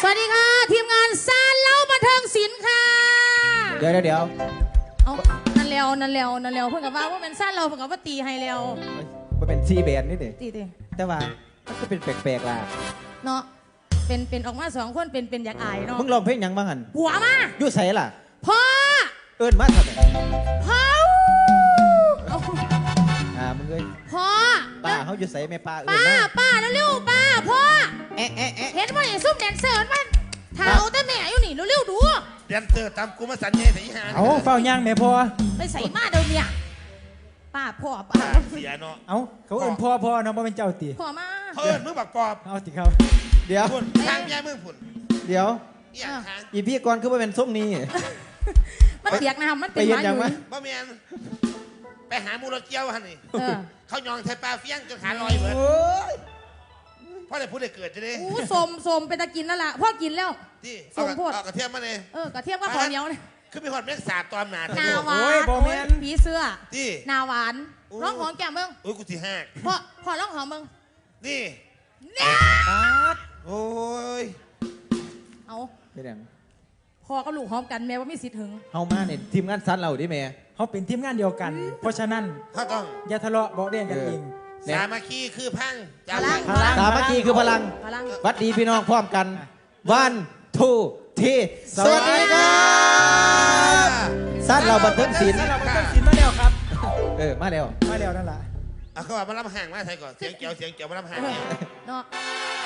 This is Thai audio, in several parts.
สวัสดีค่ะ ทีมงานซานเล่าบันเทิงศิลป์ค่ะเดี๋ยวเดี๋ยวเดี๋ยวเอานั่นแล้วนั่นแล้วนั่นแล้วเพิ่งกับว่าว่าเป็นซานเราเพิ่งกับว่าตีให้แล้วมันเป็นซีแบนนี่ดิตีตีแต่ว่ามันก็เป็นแปลกๆล่ะเนาะเป็นเป็นออกมาสองคนเป็นเป็นอยากอายเนาะมึงลองเพลงหยังบ้างหันหัวมาอยู่ใส่ล่ะ พ่อเอิ้นมาทำไมพ่อเอาอ่ามึงเอ้ยพ่อ ป้าเขาอยู่ใส่แม่ป้าเอิ้นป้ามาป้าเร็วๆป้าพ่อเอ๊ะเอ๊ะเอ๊ะเห็นว่าไอ้ซุ่มแดนเซอร์มันเท้าแต่แม่อยู่นี่เร็วๆดู แดนเซอร์ตามกูมาสัญญาแต่อีหาเอาเฝ้าย่างแม่พ่อไปใส่มาเดี๋ยวเนี้ป้าพ่อป้าเสียเนาะเอาเขาเอิ้นพ่อพ่อเนาะบ่เป็นเจ้าตีพ่อมาเขาเอิ้นมึงบักปอบเอาติครับ เดี๋ยวพุ่นทางแย่มึงพุ่นเดี๋ยวเอียงทางอีพี่ก่อนคือว่าเป็นส้มนี้มันเปียกน้ำมันไปเป็นเย็หนมาอยังยู่วะบ่แมนไปหามูลเกียวหันนี่ เออเขายองไทยปลาเฟี้ยงจนขาลอยเหมือนโอ้ยพ่อได้พูดได้เกิดจะได้อู้สมสมเป็นตะกินแล้วล่ะพ่อกินแล้วที่ส่เอางกระโพดเอากระเทียมมาเลยเออกระเทียมก็ขอเหนียวเนี่ยคือมีหอดแมงสาบตอมหนานาทั้งหวานโอ้ยบ่แม่น โอ้ยผีเสื้อที่นาหวานโอ้ร้องหอมแก้มมึงโอ้ยกูที่ห้าพ่อพ่อร้องหอมมึงนี่เนี่ยโอ้ยเอาเป็นหยัง พ่อกับลูกหอมกันแม่ว่ามีสิทธิ์ถึง เฮามาเนี่ยทีมงานซันเราดิแม่ เขาเป็นทีมงานเดียวกัน เพราะฉะนั้นเขาต้องอย่าทะเลาะเบาะแดงกันเองสามัคคีคือพังพจากลังพลัง สามัคคีคือพลังพลังวัดดีพี่น้องพร้อมกัน วันทูทีสวัสดีครับซันเราบันทึกศิลป์สำหรับวันต้นศิลป์มาแล้วครับ เออมาแล้วมาแล้วนั่นล่ะ เอาเขาว่ามาลำห่างมาใส่ก่อนเสียงเกี่ยวเสียงเกี่ยวมาลำห่างเนี่ยเนาะ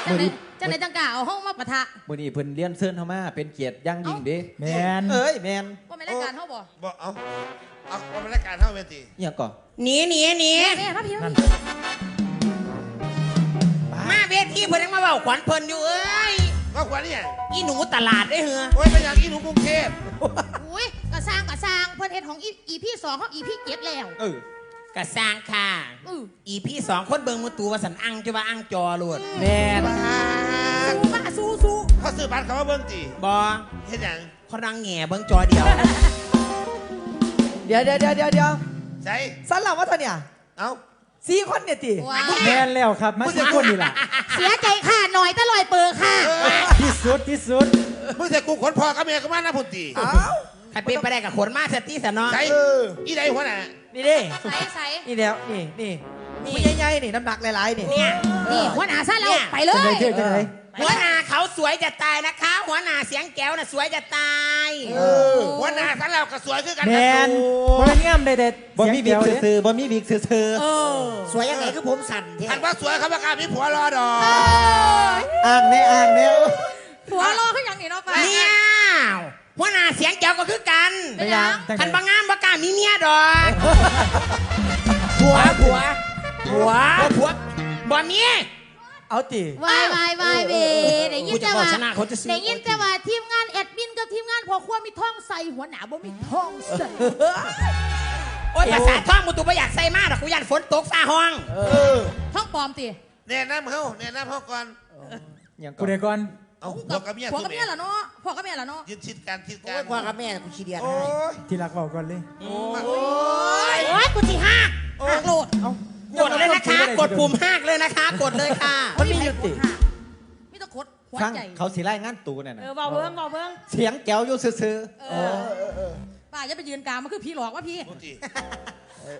จังไหนจังไหนจังกะเอาห้องมาปะทะมื้อนี้เพิ่นเลี้ยนเชิญเฮามาเป็นเกียรติอย่างยิ่งเด้แมนเอ้ยแมนว่าไม่รายการเขาบ่บอกเอาเอาเอาบรรยากาศเท่าเวทีอหยังก่อนหนีหนีหนีแม่มาพี่มานั่นพี่มาเวทีเพิ่นยังมาเบาขวัญเพิ่นอยู่เอ้ยก็ควรนี่ยังอีหนูตลาดได้เหรอโอ้ยเป็นอย่างอีหนูกรุงเทพอุ้ยกระสร้างกระสร้างเพิ่นเฮ็ดของอีอีพี่สองเขาอีพี่เจ็ดแล้วเออ กระสร้างค่ะอืออีพี่สองคนเบิ่งมือตูว่าสันอังจะว่าอังจอโลดแมนสู้มาสู้สู้เขาซื้อบัตรเขามาเบิ้งตีบอเห็นอย่างเขานั่งแง่เบิ่งจอเดียว เดี๋ยวเดี๋ยวเดี๋ยวเดี๋ยวเดี๋ยวใช่สันหลังว่าเธอเนี่ย เอ้าสี่คนเนี่ยติว้าแมนแล้วครับมาสิคนนี่ล่ะเสียใจค่ะหน่อยตะลอยเปิดค่ะ ที่สุดที่สุดมึงแต่กูขนพอกับเมียก็มาหน้าพุ่นตีเอ้าใครเป็นไปได้กับขนมาสติสนอใช่อีใดหัวหน้า นี่ดิใส่ใส่นี่แล้วนี่นี่นี่ใหญ่ๆนี่น้ำหนักหลายๆนี่เนี่ยนี่หัวหน้าซะเราไปเลจังไดยเท่จังไดหัวหน้าเขาสวยจะตายนะคะ หัวหน้าเสียงแก้วน่ะสวยจะตายหัวหน้าสันเราก็สวยคือกันแมครับนบ่แม่นงามได้แต่บ่มีบิ๊กเสียงเดียวเด้ซื่อๆบ่มีบิ๊กซื่อสวยยังไงคือผมสั่นคันว่าสวยเขาประกล้าศมีผัวรอดอก ๆอ่างแน่อ่างแน่ หัวรอขึ้นอย่างนี้เนาะป้าเนี่ย หัวหน้าเสียงแก้วก็คือกันเป็นหยังจังคันไดบางงามบากล้ามีเมียดอกผัวผัวผัวผัวบ่มี เอาติวายวายวายเวได้ยินกูจะแต่บอกว่าชนะเขาจะซื้อ ได้ยินแต่ว่าทีมงานแอดมินกับทีมงานพอครัวมีท่องใส่หัวหน้าบ่มีท่องใส่โอ้ยภาษาท่องมุตุไม่อยากใส่มากหรอกกูอยากฝนตกฟ้าห้องท่องปลอมติแนะนำเขาแนะนำเขาก่อนหยังก่กูอนได้ก่อน เอาผัวกับเมียผัวสู้กับเมีเมียยล่ะเนาะผัวกับเมียล่ะเนาะยืนชิดกันชิดกัโอ้นยพ่อกับแม่กูขี้เดียดโอ้ให้ยที่รักเว้าก่อนเลยโอ้โอ้ยกูสิหักหักโลดเอ้ากดเลยนะคะ กดปุ่มห้ากเลยนะคะ กดเลยค่ะมันมีอยู่ติมีแตะคดหัวฟังใจเขาสิไล่งานตูน่ะเอนะอเบาเบิ้งเบาเบิ้งเสียงแก้วอยู่ซื่อเออป้าจะไปยืนกลางมันคือผีหลอกวะพี่พุ่นตี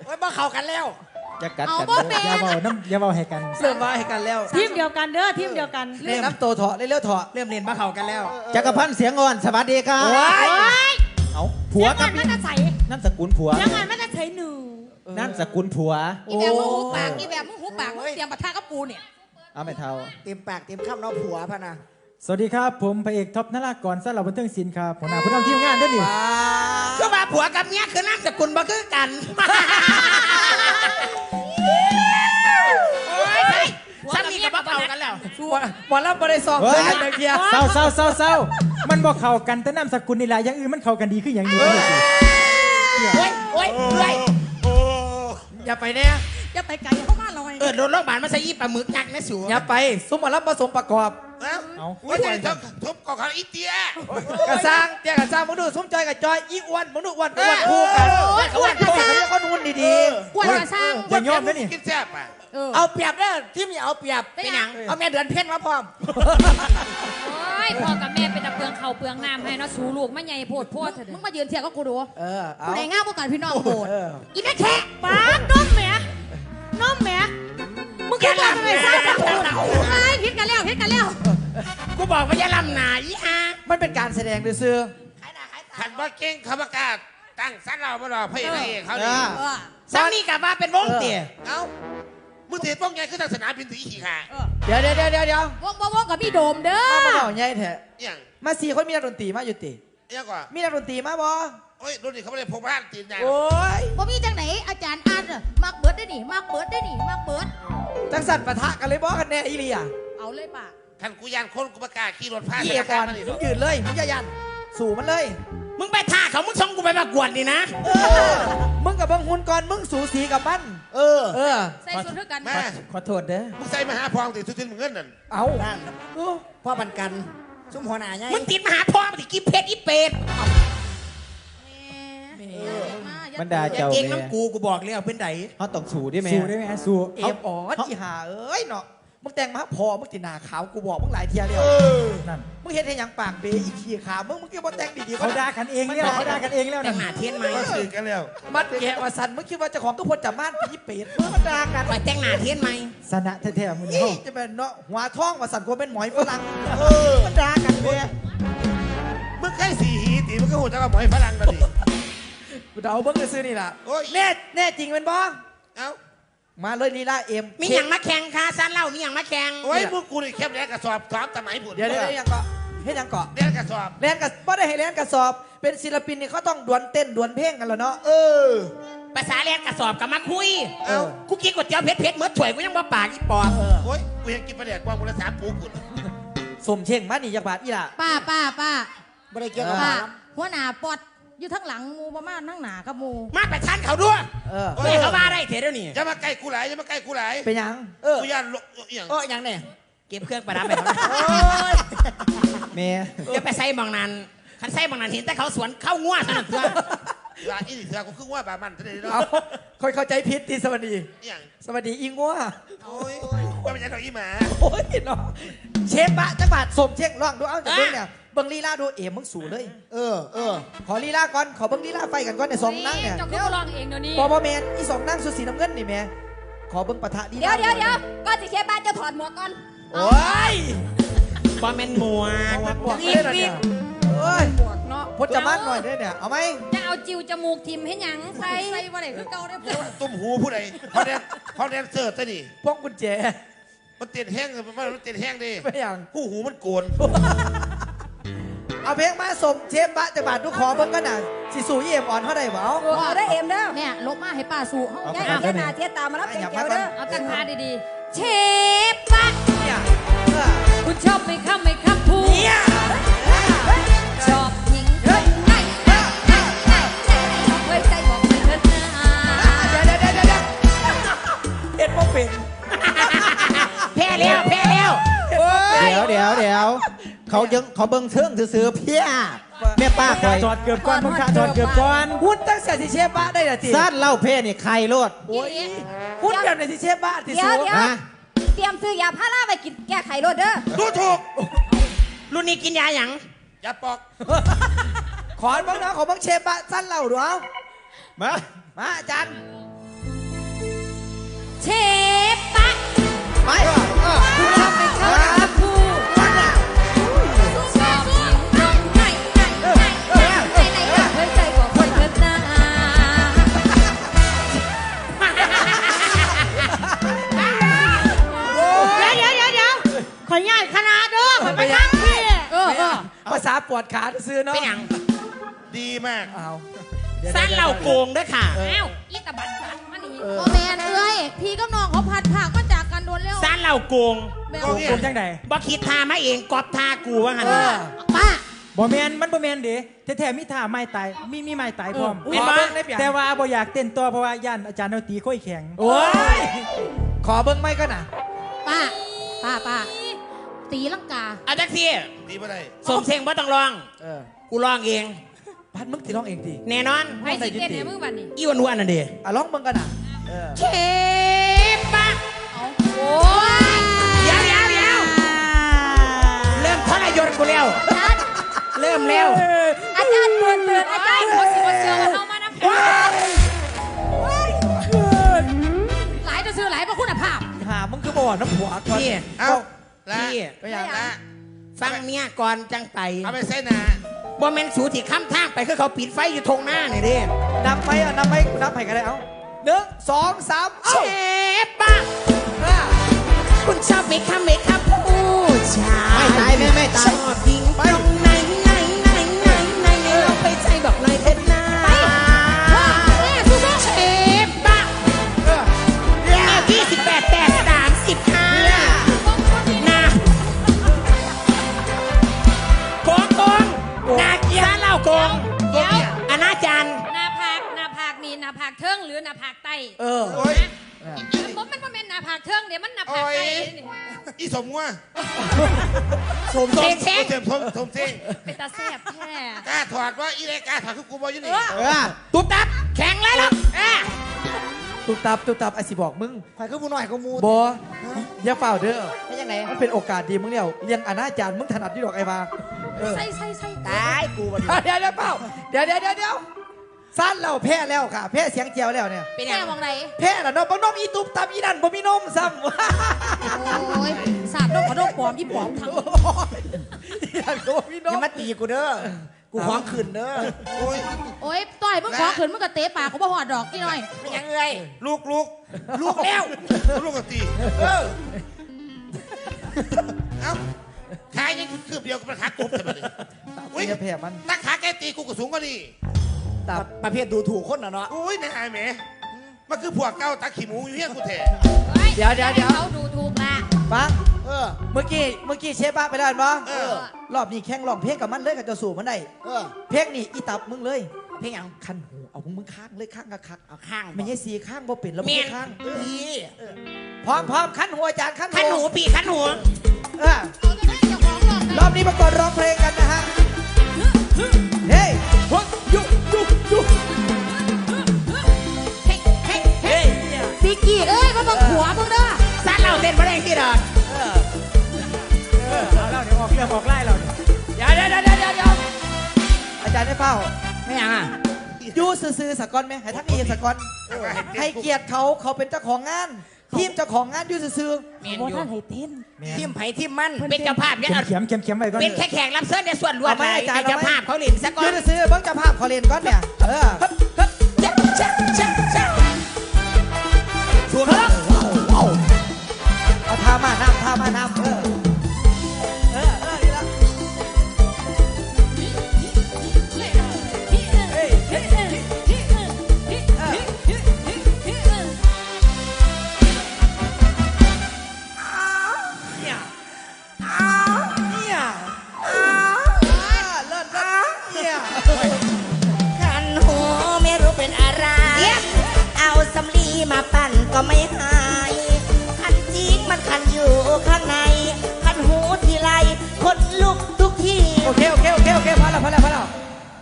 โอ้ยบ่เข้ากันแล้วๆจะกัดเอากันบ่เด้เป็อนอย่าเว้าน้ำอย่าเว้าให้กัน เริ่มมาให้กันแล้วทีมเดียวกันเด้อทีมเดียวกันเล่นน้ำโตเถาะเร็วๆเถาะเริ่มเรียนบ่เข้ากันแล้ว จักรพันธ์เสียงอ่อนสวัสดีครับ โอ้ยเอาผัวเสียงกับงานมันจะใส่นั่นสกุลผัว เสียงงานมันจะใส่หนูนั่นสกุลผัว อีแบบมึงหูปากอีแบบมึงหูปากมึงเตรียมปะทะกับปูเนี่ย เอาไม่เท่า เต็มปากเต็มคำเนาะผัวพะนะ สวัสดีครับ ผมพระเอกท็อปนรากรสำหรับบันเทิงศิลป์ครับหัวหน้าผู้นำทีมงานเด้อนี่ป้าก็ว่าผัวกับเมียคือนามสกุลบ่คือกันโอ้ยใช่สามีกับบ่เข้ากันแล้วหมอหมอลำบริสองเฮ้ยคนเด็กเดียวเศร้าเศร้าเศร้าเศร้ามันบ่เข้ากันแต่นามสกุลนี่แหละอย่างอื่นมันเข้ากันดีคืออย่างนี้นี่สิโอ้ยโอ้ยเอ้ยโอ้อย่าไปเนี่ยอย่าไปไกลเข้ามาหน่อยเออโดนโรคบาดมาใส่ยี่ปลาหมึกยักษ์นะสูอย่าไปซุ้มหมอลำผสมประกอบ เอ้าเอาว่าจะทุบทุบกอกเขาอีเตียกระซังเตี้ยกระซังมึงดูซุ้มจอยกับจอยอีอ้วนมึงดูอ้วนอ้วนคู่กันโอ้ยอ้วนกระโอ้ยซังเขาเรียกคนหุ่นดีอ้วนกระซังอย่ายอมนะนี่กินแซ่บอะๆเออเอาเปรียบเด้อที่มีเอาเปรียบเป็นหยังเอาแม่เดือนเพ่นมาพร้อมโอ้ยพ่อกับแม่เป็นตะเปลืองเขาวเปลืองน้ำให้เนาะสูลูกมันใหญ่โพดโพดเถอะมึงมายืนเทียบกับกูดูเออเอากูไหนง่ายกว่ากันพี่น้องโหดเอออีแม่แค่ป้าน้องแหม่น้องแหม่มึงก็ทำอะไรซะไอ้พิษกันแล้วพิษกันแล้ว กูบอกว่าอย่าลำหนาอีอามันเป็นการแสดงโดยซื้อขันบ่เก่งเขาประกล้าศตั้งสั้นเราบ่รอพระเอกนางเอกเขาเอดิอเออ ซ้ำนี่กลับมาเป็นวงเตี๋ยเอ้ามึงเตะป้องไงขึ้นทางสนามบินสีขี่ขาเดี๋ยวเดี๋ยวเดี๋ยวเดี๋ยวเดี๋ยววงวงวงกับพี่โดมเด้อมามาบอกใหญ่แท้อย่างมาสี่คนมีนักดนตรีมาอยู่ติอย่างก่อนมีนักดนตรีมาบ่โอ้ยรุ่นนี้เขาไม่ได้พกบ้านตีนยางโอ้ยบ่มีจังไหนอาจารย์อ่านน่ะมักเบิร์ดได้นี่มักเบิร์ดได้นี่มักเบิร์ดจังสันปะทะกันเลยบ่กันแน่อีเลียเอาเลยป่ะ ขันกูยานคนกูประกล้าศขี่รถพาเหี้ยก่อนมาดิมึงยืนเลยมึงอย่ายัน สู่มันเลย มึงไปท่าเขามึงส่งกูไปประกวดนี่นะ เออ มึงกับเบังหุ่นก่อนมึงสูสีกับมัน เออ เออ ใส่ชุดเท่ากันแม่ ขอโทษเด้อมึงใส่มาหาพองติดทุนมึงเงินนั่นเอาพ่อบันกัน ซุ้มหัวหน้าไงมึงติดมาหาพ่อมาติดกินเพชรอีเป็ดมันด่าอย่าเจ้าเก่งแม่น้ำกูกูบอกแล้วเป็นไดเขาต้องสู้ดิแม่สู้ได้ไหมสู้เอฟออดอีหาเอ้ยเนาะ มึงแต่งมาพอมึงติหนาขาวกูบอกมึงหลายเทียแล้วนั่นมึงเห็นให้หยังปากเบอีขี้ขาวมึงมึงคิดว่าแต่งดีๆเขาด่ากันเองแล้วเขาด่ากันเองแล้วแต่นั่นงหน้าเทียนไหมมาสื่อกันแล้วมัดแกะว่าสันมึงคิดว่าเจ้าของก็พลจับม่านผีเป็ดมึงมันด่ากันไปแต่งหน้าเทียนไหมสนะแท้ๆมึงนี่เฮาจะเป็นเนาะหัวท้องว่าสันกูเป็นหมอยฝรั่งเออมันด่ากันเว้ยมึงใกล้สีหีตีมึงก็หูจักกับหมอยฝรั่งมาดิกูเดาเบิ้งจะซื้อนี่ล่ะโอ้ยแน่แน่จริงเป็นบ้เอ้า มาเลยลีลาเอ็มมีอย่างมาแข่งค่ะซันเล่ามีอย่างมาแข่งโอ้ยมึงกูนี่เข้มแรงกระสอบสอบสมัยผุนเดี๋ยวเดี๋ยวเดี๋ยวยังเกาะเฮ็ดยังเกาะเรียนกระสอบแลนกับบ่ได้ให้แลนกระสอบ เป็นศิลปินนี่เขาต้องดวลเต้นดวลเพลงกันแล้วเนาะเออภาษาเรียนกระสอบกับมาคุยเอ้ากูกินก๋วยเตี๋ยวเผ็ดเผ็ดๆเหมื่อนถ่วยกูยังบ่ปากอีปอบโอ้ยกูยังกินปลาแดกกวางมูลสามปูกุ่นสมเช่งมานี่อยากบาดอีล่ะป้าป้าป้าไม่ได้เกี่ยวกับป้าหมอลหัวหน้าปอด อยู่ทั้งหลังหมูประมาณทั้งหนากับหมูมาประชันเขาด้วยเออแม่เขาว่าได้เถอะเดี๋ยวนี้อย่ามาใกล้กูหลายอย่ามาใกล้กูหลายเป็นหยัง เออกูย่านลเอียงำเอออย่างเนี่ยเก็บเครื่องประดับไปเขานะแม่อย่าไปใส่บางนั้นคันใส่บางนั้นเห็นแต่เขาสวนเข้างัวเท่านั้นเพื่อลาอีนี่เสือกูคือว่าบามันเท่านี้เนาะเอาคอยเข้าใจผิดทีสวัสดี เอียงสวัสดีอิงวัวโอ้ยว่าเป็นยังไงอีหมาโอ้ยเนาะเชฟบะจักบาทสมเช่งลองดูเอาจากเบิ่งเนี่ย เบิ่งลีลาดูเอ๋มึงสู่เลย เออเออขอลีลาก่อนขอเบิ่งลีลาไฟกันก่อนในสองนั่งเนี่ยเจ้าคือร้องเองเดี๋ยวนี้บอบอแมนอีสองนั่งสุดสีน้ำเงินนี่แม่ขอเบิ่งปะทะลีลาเดี๋ยวเดี๋ยวเดี๋ยวก่อนสิเคบ้านจะถอดหมวกก่อนโอ้ยบอมเมนหมวกหมวกเลยนะเนี่ยโอ้ยหมวกเนาะพจมานหน่อยด้เนี่ยเอาไหมจะเอาจิวจมูกทิมให้หยังใส่ใส่บ่ได้คือเก่าได้อตุ้มหูผู้ใดเขาแดนเขาแดนเสิร์ฟซะนี่พวกกุญแจมันเตียนแห้งมันมันเตียนแห้งดิไม่อย่างหูหูมันโกน เอาเพลงมาสมเชฟบะจักบาททุกขอเบิ่งกันน่ะสิสู่ยี่เอ็มอ่อนเท่าไหร่บ่เอาเออได้เอ็มเด้อแม่ลบมาให้ป้าสู่เฮาเอาอย่าไปเอากัเทียนนหเนี่น้ายเทียนตามารับอเป็นย่าเกียวมาก่อนเด้อเอากันหาดีๆ เชฟปะเนี่ยเออคุณชอบไหมครับไหมครับพูเนี่ยชอบหญิงคนไหนไหนไหนไหนไหนเคยใจบอกไม่เถิดนะเดี๋ยวเดี๋ยวเดี๋ยวเดี๋ยวเอ็ดโมเป็นแพ้แล้วแพ้แล้วโอ้ยเดี๋ยวเดี๋ยวเดี๋ยว เขายังเขาเบิ่งเทิงซื้อๆเพี้ยแม่ป้าคอยจอดเกือบก่อนมึงขาจอดเกือบก่อนหุ้นตั้งแต่สิเชฟบะได้ละทีสั้นเล่าเพ่นี่ใครโลดโอ้ยหุ้นแบบไหนสิเชฟบะที่เดี๋ยสูวเดี๋ยวนะเตรียมซื้อยาพาราไปกินแก้ไขรถเด้อดูถูก รุ่นนี้กินยาหยังอย่าปอกขอบ้างนะขอบ้างเชฟบะสั้นเล่าดูเอามามาอาจารย์เชฟปะไปคุณชอ ปวดขาซื้อเนาะเป็นหยังดีมากเอาสั้นเหล่าโกงด้วยค่ะ อ้าวอีตาบัดบัดมานี่โอแมนเอ้ยพี่กับน้องเขาพัดผักมาจากกันโดนแล้วสั้นเหล่าโกงแม่ก็เนี่ยผมจังไดบ่คิดทามาเองกอบทากูว่างั้นเออป้าบ่แมนมันบ่แมนเด้แท้ๆมีท่าไม้ตายมีมีไม้ตายพร้อมขอเบิ้งได้เปล่าแต่ว่าบ่อยากเต้นต่อเพราะว่าย่านอาจารย์เอาตีค่อยแข็งโอ้ยขอเบิ้งไม่ก็น่ะป้าป้าป้า ตีลังกา อาจักซี่ตีบ่ได้สมเสียงบ่ต้องร้อง เออกูร้องเอง พัดมึงตีร้องเองดีแน่นอนไปสิเต้น่นมือบันนี้อีวันวันนั่นเดิอะร้องมึงกันอ่เออเชปะโอ้ยเดี๋ยวเดี๋ยวเริ่มทรยศกูแล้วเริ่มแล้วอาจารย์เตือนเตือนอาจารย์ขอสิบเสือเข้ามานะคะหลายจะซื้อหลายเพราะคุณภาพหามึงคือบ่อน้ำหัวนี่ เอา ละพี่ก็อย่างละฟังเมียก่อนจังไปเอาไปเส้นนะบ่แม่นสูที่ค้ำทางไปคือเขาปิดไฟอยู่ทงหน้านี่เด้นับไหมอะนับไหมนับให้กันได้เอาหนึ่งสองสามเชเอ้าฟป้าห้าคุณชอบไหมคะไหมคะผู้ชายไม่ตายแม่ไม่ตายชอบยิงตรงไห นี่หน้าผากเทิงหรือหน้าผากใต้เออโอ้ย ผมมันบ่แม่นหน้าผากเทิงเดี๋ยวมันหน้าผากโอ้ยใต้นี่อีสมงัวสมเช็งเช็งเทมทมทมเท่งเป็นตาแซ่บแท้กล้าถอดว่าอีเล็กกล้าถอดคือกูบออยู่นี่เออตุ๊บตับแข็งแล้วลูกอะตุบตับตุบตับไอ้สิบอกมึงข่อยคือผู้น้อยกูมูบออย่าเฝ้าเด้อไม่ยังไงมันเป็นโอกาสดีมึงเนี่ยเรียนอนาจารย์มึงถนัดที่ดอกไอ้บาเออใส่ใส่ใส่ตายกูบัดนี้เดี๋ยวเดี๋ยวเปล่าเดี๋ยวเดี๋ยวเดี๋ยวเดี๋ยว สั้นแล้วแพ้แล้วค่ะ แพ้เสียงเจียวแล้วเนี่ย เป็นแม่ยังมองไหนแพ้แล้วเนาะบังนมอีตุบตับอีนั่นบ่มีนมซ้โอ้ยสาบโดนขอโดนปลอมยี่ปลอมทั้งำอยากบ่มีนอย่าม มาตีกูเด้อ กูฟ้องขืนเด้อโอ้ยโอ้ยต่อยมึงขอขืนมึงก็เตะปากกูบ่หอดดอกกี่หน่อยไม่ยังเอ้ยลูกลูกลูกแล้วลูกกับตีเออเอ้าขายังคืบเดียวกับขากบแต่บัดนี้อุ้ยอย่าแพ้มัน นักขาแกตีกูก็สูงกว่านี่ ตับประเภทดูถูกคนน่ะเนาะอุ้ยนายแหมมันคือพวกเก้าตาขี้หมูอยู่เฮี้ยกูแท้เดี๋ยวเดี๋ยวเดี๋ยวเขาดูถูกละฟังเออเมื่อกี้เมื่อกี้เชฟบ้าไปแล้วเห็นบ่เออรอบนี้แข่งร้องเพลงกับมันเลยกับเจ้าสู่มันได้เออเพลงนี่อีตับมึงเลย เพลงหยังคันหูเอามึงมึงข้างเลยข้างกับคักเอาข้างไม่ใช่สีข้างบ่เป็นแล้วมึเมีงยข้างพี่พร้อมพร้อมคันหัวอาจารย์คันขันหูปีขันหูเออเอาจะได้เจ้าของหลอกรอบนี้ประกวดร้องเพลงกันนะฮะ ซิกกี้เอ้ยมาบังหัวมึงเด้อซาเราเต้นมาได้ที่ดอกเออเอาแล้วเดี๋ยวออกเรื่องออกไล่เราเนี่ยเดี๋ยวเดี๋ยวเดี๋ยวเดี๋ยวเดี๋ยวอาจารย์ได้เป้าไม่ยังอะยูซื้อๆสกอนไหมให้ท่านมีสกอนให้เกียรติเขาเขาเป็นเจ้าของงานทีมเจ้าของงานยูซื้อเมียนบ่อยู่ท่านให้เต้นทิมไผ่ทิมมันเป็นเจ้าภาพเนี่ยเขียมเขียมเขียมไว้ก่อนเป็นแค่แขกรับเชิญในส่วนรวมเอาไหมไปอาจารย์ให้เจ้าภาพเขาเล่นซะก่อยูนซื้อๆเบิ้งเจ้าภาพเขาเล่นก้อนเนี่ยเออ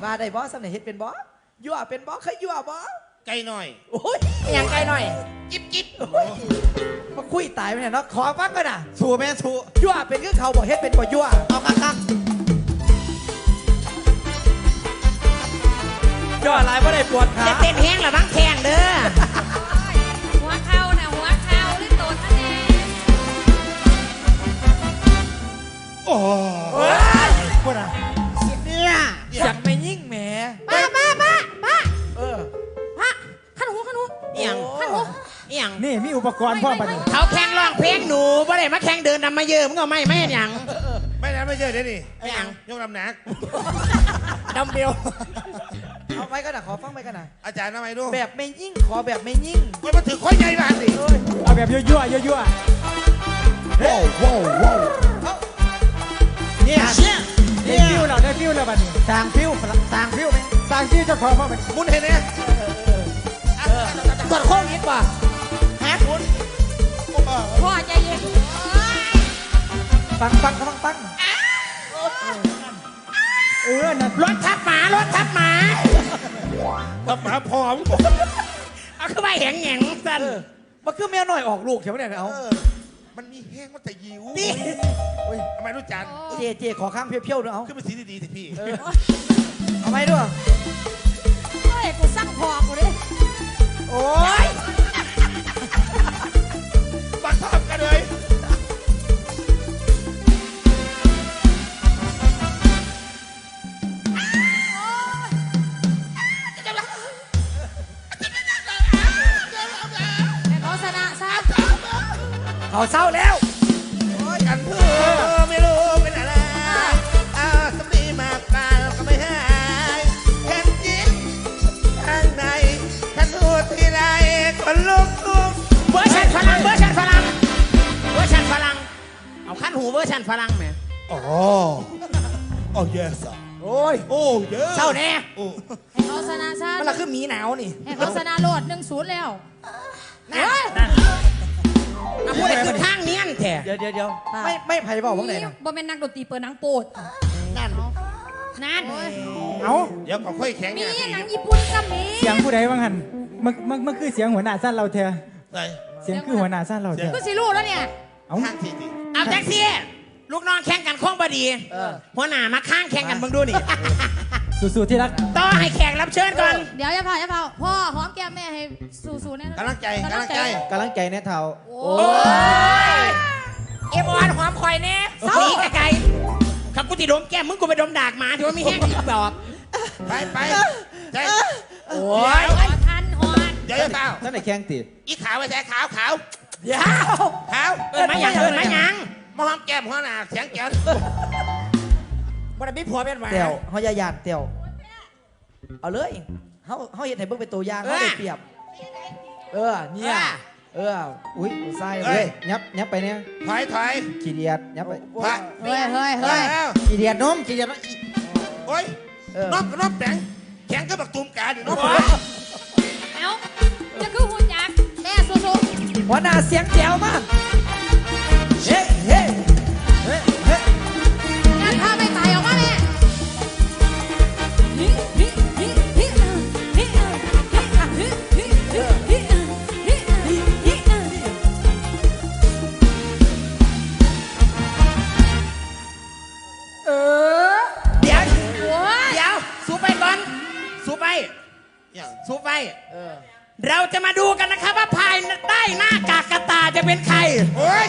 มาได้บอสสำเร็จเฮ็ดเป็นบอสยั่วเป็นบอสเคยยั่วบอสไกลหน่อย โอ้ยอย่างไกลหน่อย จิ๊บจิ๊บมาคุยตายไปเนี่ยเนาะขอฟังกันนะสู้แม่สู้ยั่วเป็นคือเขาบอกเฮ็ดเป็นบ่ยั่วเอาคักคักยั่วอะไรไม่ได้ปวดขาจะเต้นแห้งหรือบ้างแข่งเด้อหัวเข่าน่ะหัวเข่าหรือโตดทะเลโอ้คนอะเนี่ยอ ยากไม่ยิ่งแหมป้าป้าป้าป้าเออป้าขันหูขันหูเอียงขันหูเอียงนี่มีอุปกรณ์พ่อบัดนี้เขาแข่งร้องเพลงหนูบ่ได้มาแข่งเดินนำมาเยอะมึงเอาไม่ไม่เห็นหยังไม่นะไม่เจอเดี๋ยวนี่ไม่หยังยกลำหนักดัมเบลเอาไปกันนะขอฟังไปกันนะอาจารย์ทำไมดูแบบไม่ยิ่งขอแบบไม่ยิ่งมันมาถือข้อยใหญ่บ้านสิเอาแบบยั่วยั่วยั่วยั่วเนี่ย ได้ฟิวแล้วได้ฟิวแล้วบัดนี้ต่างฟิวต่างฟิวไหมสร้างชื่อเจ้าของพ่อบัดนี้มุนเห็นไหมตรวจโควิดป่ะฮะพ่อใจเย็นฟังฟังฟังฟังเออนั่นรถทับหมารถทับหมาตับหมาพร้อมเอาขึ้นมาแหงแหงสั่นมันคือแม่น้อยออกลูกเขียวเนี่ยเอา มันมีแห้งมันแต่ยิวนี่ทำไมรู้จักเจเจขอข้างเพียวๆด้วยเอาขึ้นเป็นสีดีๆสิพี่ เอาไหมด้วย เฮ้ยกูสั่งพอกูดิโอ้ย เขาเศร้าแล้วกันเพื่อไม่รู้เป็นอะไรเอาสำลีมาปลาก็ไม่หายแค่ยิ้มข้างในฉันพูดทีไรคนลุกทุกเวอร์ชันฝรั่งเวอร์ชันฝรั่งเวอร์ชันฝรั่งเอาขั้นหูเวอร์ชันฝรั่งไหมอ๋อโอ้ yes โอ้ยโอ้ yes เศร้าแน่โอ้ให้เขาชนะซะมันละคือหมีหนาวนี่ให้เขาชนะโหลดหนึ่งศูนย์แล้ว นั่นเอาพูดอะไรคือทางเนียนแท้เดี๋ยวเดี๋ยวเดี๋ยวไม่ไม่ไผ่บอกว่าไงนะบ่เป็นนักดนตรีเปิดหนังโปดนั่นนั่นเอาเดี๋ยวก็ค่อยแข็งมีเนี่ยหนังญี่ปุ่นก็มีเสียงผู้ใดบ้างหันมันมันมันคือเสียงหัวหน้าสั้นเราเถอะใส่เสียงคือหัวหน้าสั้นเราเถอะก็สิรู้แล้วเนี่ยเอาที่เอาแท็กซี่ลูกน้องแข่งกันคล่องบดีหัวหน้ามาข้างแข่งกันมึงดูนี่ สู้ๆที่รักต่อให้แขกรับเชิญก่อนเดี๋ยวอย่าเผาอย่าเผาพ่อหอมแก้มแม่ให้สู้ๆแน่นอนกำลังใจกำลังใจกำลังใจแน่เท่าโอ้โอ้ยเอฟออนหอมคอยแน่หนีไกลๆขับกูติดมแก้มมึงกูไปดมดากหมาถือว่ามีแห้งอีกดอกไปไปใจโอ้ยหอทันหอนเดี๋ยวจะเต้าท่านไหนแข้งติดอีขาวไปใส่ขาวขาวเดี๋ยวขาวเอินมาหยังเอินมาหยังมาหอมแก้มหัวหน้าเสียงแก้ว วันนี้ผัวเป็นหมาเตียวเฮาอย่าหยาดเตียวเอาเลยเฮาเฮาเห็นให้เบิ่งเป็นตัวอย่างเฮาได้เปรียบ เออเนี่ย เออ อุ้ยใส่เลเฮ้ยยยับยับไปเนี่ยถอยถอยขี้เดียดยับไปพระเฮ้ยเฮ้ยเฮ้ยแล้วขี้เดียดนมขี้เดียดนมอีโอ้ยเออนอบนอบแดงแข็งก็บักตุ่มกาอยู่นอบเอ้าจะคือหุ่นยักษ์แม่สู้หัวหน้าเสียงแจ๋วมากเฮ้ ไปเออเราจะมาดูกันนะครับว่าภายใต้หน้ากากกระตายจะเป็นใครโอ้ย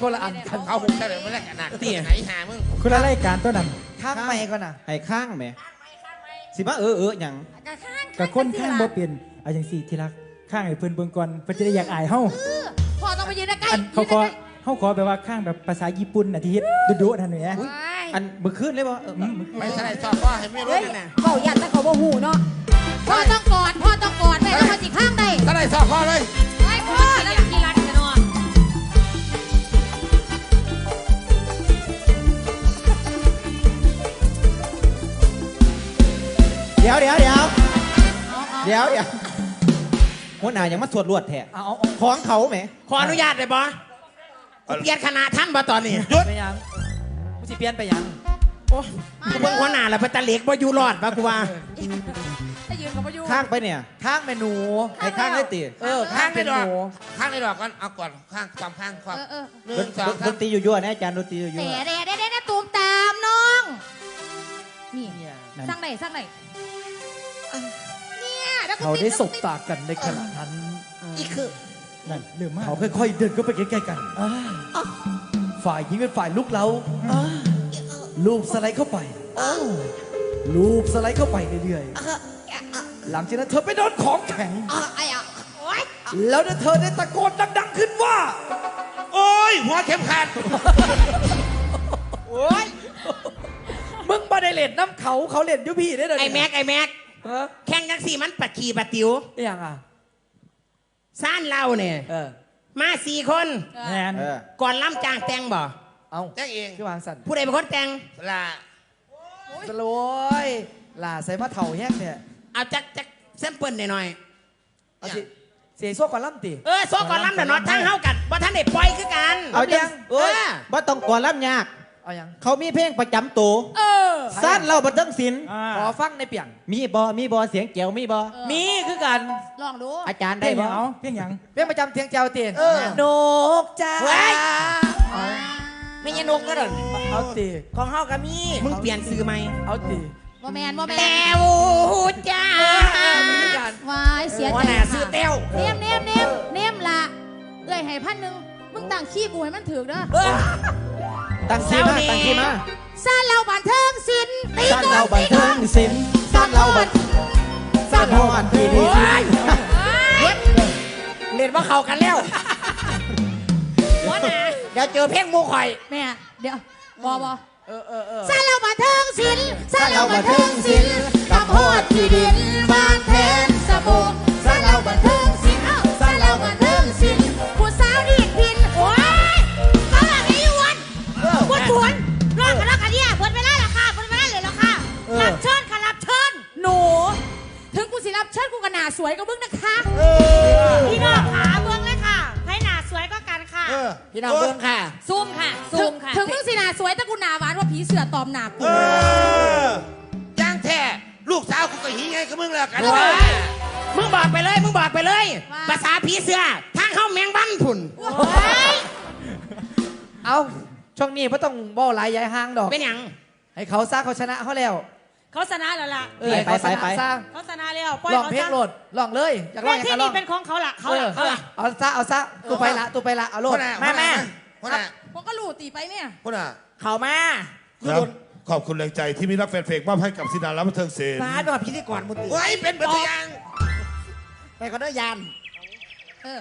คนละอันกันเขาหุบได้เลยไม่ได้กันหนักตีไหนหามึงคุณอะไรายการตัวนั้นข้างไม่ก่อนนะให้ข้างแหมสิมาเออเออหยังกะข้างกับคนข้างบ่เปลี่ยนเอาอย่างสี่ที่รักข้างให้เพิ่นเบิ่งก่อนเพิ่นจะได้อยากอายเฮาพ่อต้องไปยืนใกล้อันเขาขอเฮาขอแบบว่าข้างแบบภาษาญี่ปุ่นน่ะที่เฮ็ดดุๆนั่นแหละอันมือขึ้นเลยบ่เออไปใส่ชอบว่าให้ไม่รู้เฮ้ยนั่นน่ะเขายันแต่เขาบ่หูเนาะ พ่อต้องกอดพ่อต้องกอดแม่ต้องมาสิข้างใดถ้าได้ชอบพ่อเลยไอ้พ่อแล้วกีรันกันเนาะเดี๋ยวเดี๋ยวเดี๋ยวเอาเอาเดี๋ยวเดี๋ยวหัวหน้ายังมาสวดรวดแท้เอาเอาเอาของเขาแหมขออนุญาตเลยบอเปลี่ยนคณะท่านบ่ตอนนี้ไปยังกูสิเปลี่ยนไปยังกูเพิ่งหัวหน้าแล้วไปตะเล็กบ่อยู่รอดปะกูว่า ข้างไปเนี่ย ข้างเมนูให้ข้างได้ตีเออข้างเป็นหมูข้างในดอกกันเอาก่อนข้างความข้างความเออเออหนึ่งสองดสามนตรียั่วๆนะอาจารย์ดนตรียั่เตะวเดะเดะเดะเดะตูมตามน้อง นี่เนี่ยสร้างไหนสร้างไหนเนี่ยแล้วก็เขาได้สบตากันในขณะนั้นอีกคือนั่นเรื่องมากเขาค่อยๆเดินเข้าไปใกล้ๆกันฝ่ายหญิงเป็นฝ่ายลุกเล้าลูบสไลด์เข้าไปลูบสไลด์เข้าไปเรื่อยๆ หลังจากนั้นเธอไปโดนของแข็งอะไอ้อะโอ๊ยแล้วเธอได้ตะโกนดังๆขึ้นว่า โอ้ยหัวเข็มขัดมึงมาได้เล่นน้ำเขาเขาเล่นอยุพี่ได้เลยไอ้แม็กไอ้แม็กเออแข่งจังสี่มันปัดขี่ปัดติ๋วไอ้ยังอะซ่านเราเนี่ยเออมาสี่คนแม่นๆเออก่อนล้ำจางแต่งบ่เอาแจ้งเองพี่วางสันผู้ใดเป็นคนแต่งลาสโลยล่าใส่มาเถ่าแห้งเนี่ย เอาจักจักเส้นเปิ้ลหน่อยเอาสิเสียโซ่ก่อนล่ำตีๆเออโซก่อนล้ำแต่ะเนาะทั้งเฮากันว่าท่านได้ปล่อยคือกันเอาจังเอเอ้ยอบ่ต้องก่อนรับยาก เอายังเขามีเพลงประจำตัวเออ สั้นเราบันเทิงศิลป์อ่าขอฟังในเปียงมีบอมีบอเสียงเกี่ยวมีบอมีคือกันลองดูอาจารย์เพีได้ยงหบยัองเอาเพียงหยังเพียงประจำเทียงเจ้าเตียนนกจ้าเว้ย ไม่ใช่นกก็เดินเอาตีของเฮาก็มีมึงเปลี่ยนซื้อไหมเอาตี บ่แมนบ่แมแต้นวจ้ามีคือกันวายเสียหัวใจหน้าซื้อแต้วเนมเนมเนมเนมละเอ้ยให้พันหนึ่งมึงตั้งขี้กูให้มันถือเด้อตั้งที่มาตั้งที่มาซาเราบันเทิงศิลป์ตีสั้นก่อเรานบันตีเทิก่อนงศิลป์สั้นเราบันสั้นเราบันทีดีเล่นว่าเข้ากันแล้วหัวหน้าเดี๋ยวเจอเพลงหมูข่อย แม่เดี๋ยวบอบอ เออเออเออซาเราบันเทิงศิลป์ซาสั้นเราเราบับันนเทิเทิงงศิศิลลป์ป์กักับบโพโพดดที่ที่ดิดินนบ้านแทนสะบกซาเราบันเทิงศิลป์ซาเราบันเทิงศิลป์ผู้สาวดีดพินโอ้ยเขาแบบนี้อยู่วันวันทวนรอดกันแล้วกันเนี่ยเปิดเวลาแล้วค่ะเปิดเวลาเลยแล้วค่ะรับเชิญค่ะรับเชิญหนู ถึงกูสิรับเชิญกูก็หนาสวยกับมึงนะคะพี่น้องขาเบื้องเลยค่ะให้หนาสวยก็กันค่ะเออพี่น้องเบิ้งค่ะซูมค่ะซูมค่ะถึงมึงสิหนาสวยแต่กูหนาหวานว่า ผีเสือตอมหนากู เออย่างแท้ลูกสาวกูก็หีไงกับมึงแล้วกันโอ้ย มึงบอกไปเลย มึงบอกไปเลยภาษาผีเสือทางเข้าแมงวันผุ่นเอาช่วงนี้พ่ต้องบ่หลายยายห้างดอก เป็นหยังให้เขาซะเขาชนะเขาแล้วเขาชนะแล้วล่ะ เออให้เขาชนะซะเขาชนะแล้วปล่อยลองเขาเพลงซะโหลดลองเลยอยากลแม่องอยากที่จะลนี่องเป็นของเขาล่ะเขาเออล่ะเขาล่ะ เอาซะเอาซะตูไปละตูไปละเอาโหลคดนน่ะมาแม่ คนน่ะผมก็รู้ตีไปเนี่ย คนน่ะเข้ามา ครับขอบคุณแรงใจที่มีรักแฟนเพลงมอบให้กับสินาและบันเทิงศิลป์มาดอดพิธีกรมุติไว้เป็นปฏิยังไปก็ได้อยาน เออ